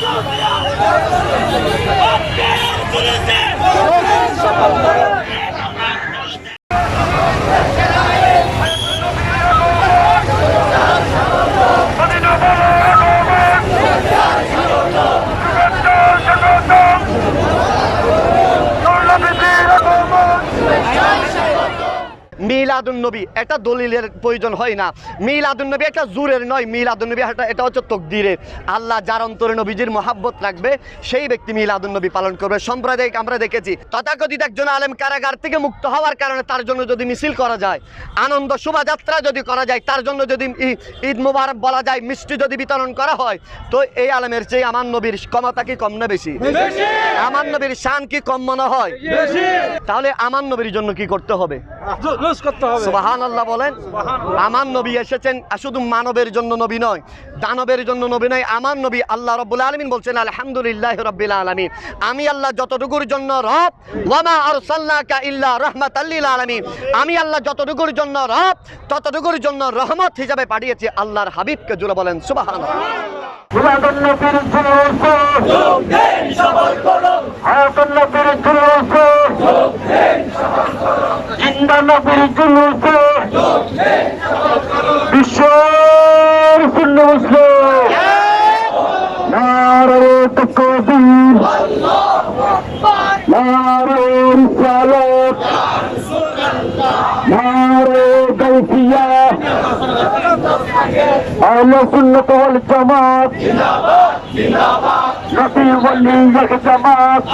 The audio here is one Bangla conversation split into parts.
মিলাদুন নবী এটা দলিলের প্রয়োজন হয় না। মিলাদুন নবী একটা জোরের নয় মিলাদুন নবী এটা এটা হচ্ছে তকদিরে আল্লাহ যার অন্তরে নবীজির মহাব্বত রাখবে সেই ব্যক্তি মিলাদুন নবী পালন করবে। সম্প্রদায়িক আমরা দেখেছি তথাকথিত একজন আলেম কারাগার থেকে মুক্ত হওয়ার কারণে তার জন্য যদি মিছিল করা যায় আনন্দ শোভাযাত্রা যদি করা যায় তার জন্য যদি ঈদ মুবারক বলা যায় মিষ্টি যদি বিতরণ করা হয় তো এই আলেমের চেয়ে আমার নবীর ক্ষমতা কি কম না বেশি? আমার নবীর শান কি কম মনে হয়? তাহলে আমার নবীর জন্য কি করতে হবে? জুলুস করতে হবে। সুবাহান আল্লাহ বলেন আমার নবী এসেছেন শুধু মানবের জন্য নবী নয় দানবের জন্য নবী নয় আমার নবী আল্লাহ রব্বুল আলমিন বলছেন আলহামদুলিল্লাহ রব্বিল আলমিন। আমি আল্লাহ যতটুকুর জন্য রব ওয়ামা আর সাল্লাকা ইল্লা রহমাত আল্লিল আলমিন। আমি আল্লাহ যতটুকুর জন্য রব ততটুকুর জন্য রহমত হিসাবে পাঠিয়েছি আল্লাহর হাবিবকে জুড়ে বলেন সুবাহান মিলাদুন্নবীর জুলুসে হায়াতুন্নবীর জুলুসে জিন্দা নবীর জুলুসে বিশ্বের শূন্য মুসলিম নারে তকবীর নারে রিসালাত নারে আহলে সুন্নাত ওয়াল জামাত। নবী ওয়ালি এক জামাত।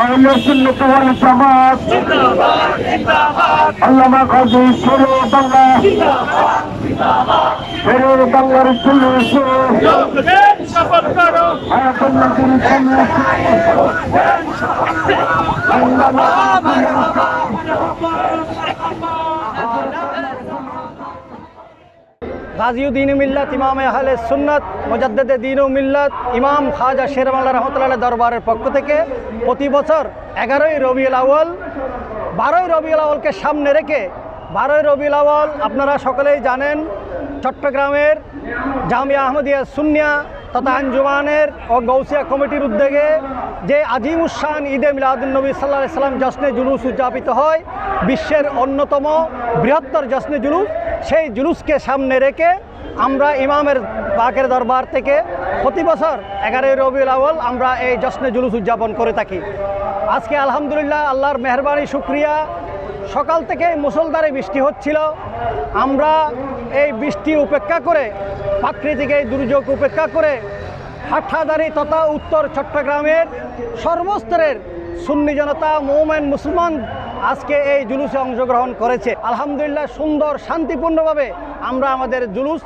আহলে সুন্নাত ওয়াল জামাত। আল্লামা গাজী শেরে বাংলা। শেরে বাংলার হায়াতুন নবীর জুলুসে গাজিউদ্দিন মিল্লাত, ইমাম আহলে সুন্নত, মোজাদ্দেদ দিন মিল্লাত, ইমাম খাজা শেরমাল্লা রহমতুল্লাহ দরবারের পক্ষ থেকে প্রতি বছর এগারোই রবিউল আউয়াল, বারোই রবিউল আউয়ালকে সামনে রেখে বারোই রবিউল আউয়াল আপনারা সকলেই জানেন চট্টগ্রামের জামিয়া আহমদিয়া সুনিয়া তথা আঞ্জুমানের ও গৌসিয়া কমিটির উদ্যোগে যে আজিম উসান ঈদে মিলাদুলনবী সাল্লাহ সাল্লাম জশ্নে জুলুস উদযাপিত হয়, বিশ্বের অন্যতম বৃহত্তর জশ্নে জুলুস সেই জুলুসকে সামনে রেখে আমরা ইমামের বাকের দরবার থেকে প্রতি বছর এগারোই রবিউল আউয়াল আমরা এই জশ্নে জুলুস উদযাপন করে থাকি। আজকে আলহামদুলিল্লাহ আল্লাহর মেহরবানি, শুক্রিয়া। সকাল থেকে মুসলধারে বৃষ্টি হচ্ছিল। আমরা এই বৃষ্টি উপেক্ষা করে, প্রাকৃতিক এই দুর্যোগ উপেক্ষা করে হাটহাজারি তথা উত্তর চট্টগ্রামের সর্বস্তরের সুন্নি জনতা, মৌমেন, মুসলমান আজকে এই জুলুসে অংশগ্রহণ করেছে। আলহামদুলিল্লাহ সুন্দর, শান্তিপূর্ণভাবে আমরা আমাদের জুলুস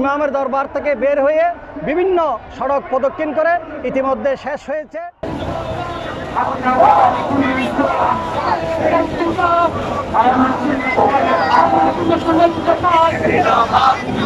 ইমামের দরবার থেকে বের হয়ে বিভিন্ন সড়ক প্রদক্ষিণ করে ইতিমধ্যে শেষ হয়েছে।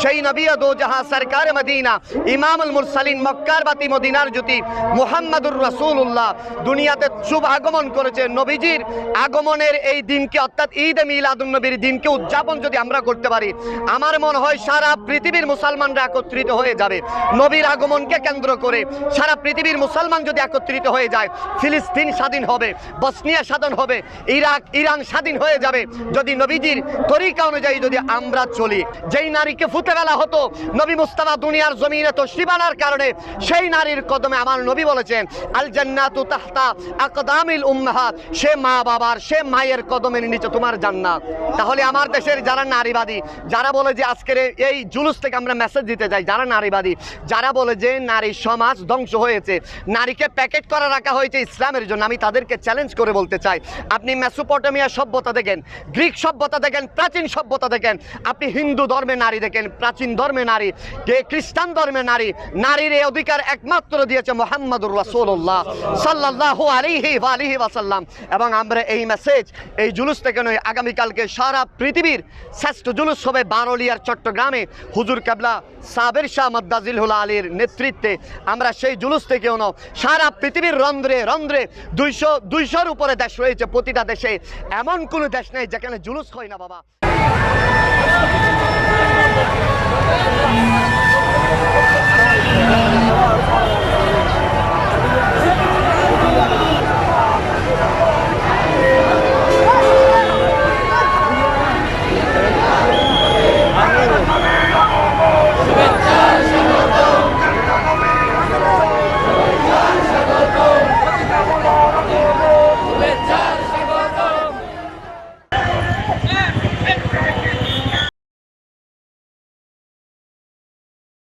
সেই সরকার মদিনা, ইমামুল মুরসালিন মক্কার জ্যোতি দুনিয়াতে শুভ আগমন করেছে। নবীজির আগমনের এই দিনকে অর্থাৎ ঈদ দিনকে উদযাপন যদি আমরা করতে পারি, আমার মনে হয় সারা পৃথিবীর মুসলমানরা একত্রিত হয়ে যাবে। নবীর আগমনকে কেন্দ্র করে সারা পৃথিবীর মুসলমান যদি একত্রিত হয়ে যায়, ফিলিস্তিন স্বাধীন হবে, বসনিয়া স্বাধীন হবে, ইরাক, ইরান স্বাধীন হয়ে যাবে। যদি নবীজির তরিকা অনুযায়ী যদি আমরা চলি, যেই নারীকে ফুতে ফেলা হতো, নবী মুস্তাফা দুনিয়ার জমিনে তো শিবানার কারণে সেই নারীর কদমে আমার নবী বলেছেন আল জান্নাতু তাহতা আকদামিল উম্মাহাত সে মা বাবার, সে মায়ের কদমের নিচে তোমার জান্নাত। তাহলে আমার দেশের যারা নারীবাদী, যারা বলে যে আজকের এই জুলুস থেকে আমরা মেসেজ দিতে যাই যারা নারীবাদী, যারা বলে যে নারী সমাজ ধ্বংস হয়েছে, নারীকে প্যাকেট করে রাখা হয়েছে ইসলামের জন্য, আমি তাদেরকে চ্যালেঞ্জ করে বলতে চাই। আপনি মেসোপটেমিয়া সভ্যতা দেখেন, গ্রিক সভ্যতা দেখেন দেখেন, প্রাচীন সভ্যতা দেখেন। আপনি হিন্দু ধর্মে নারী দেখেন, প্রাচীন ধর্মে নারী, কে খ্রিস্টান ধর্মে নারী, নারীর এই অধিকার একমাত্র দিয়েছে মোহাম্মদুর রাসূলুল্লাহ সাল্লাল্লাহু আলাইহি ওয়া আলিহি ওয়াসাল্লাম। এবং আমরা এই মেসেজ এই জুলুস থেকে নয় আগামীকালকে সারা পৃথিবীর শ্রেষ্ঠ জুলুস হবে বারলিয়ার চট্টগ্রামে হুজুর কেবলা সাবের শাহ মদ্দাজিল হুল আলীর নেতৃত্বে। আমরা সেই জুলুস থেকেও ন সারা পৃথিবীর রন্ধ্রে রন্ধ্রে দুইশো, দুইশোর উপরে দেশ রয়েছে প্রতিটা দেশে। এমন কোনো দেশ নেই যেখানে জুলুস হয় না বাবা